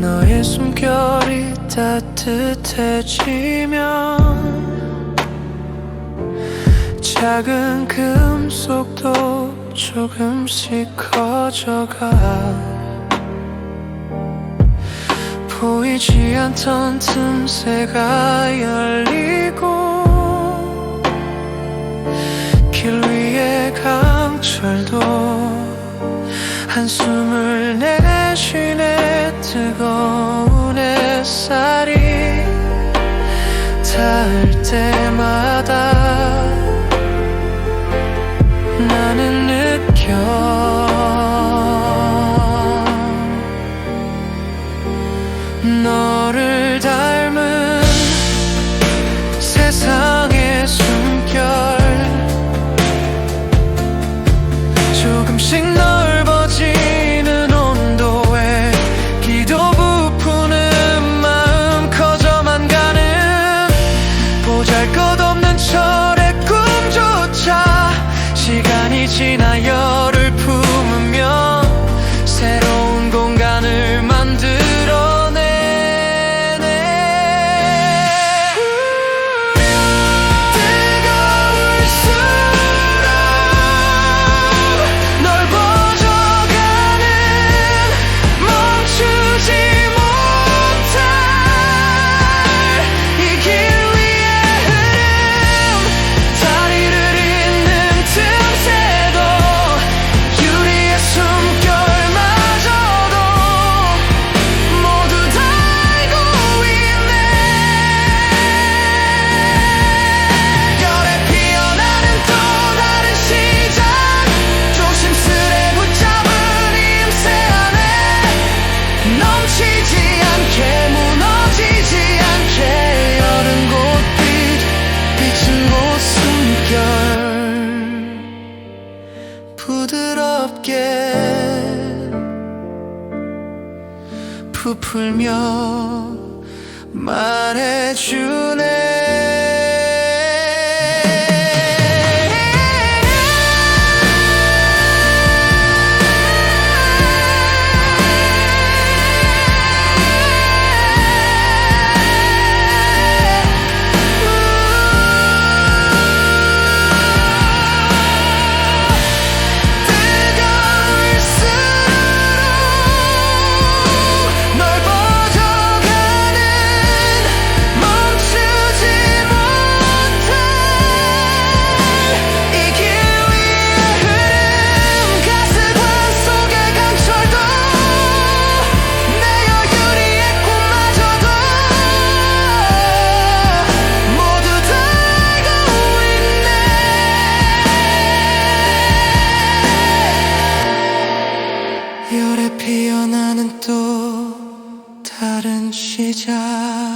너의 숨결이 따뜻해지면 작은 금속도 조금씩 커져가 보이지 않던 틈새가 열리고 길 위에 강철도 한숨을 내쉬네 뜨거 햇살이 닿을 때마다 나는 느껴. 너 지나요? 함께 부풀며 말해주네. 피어나는 또 다른 시작.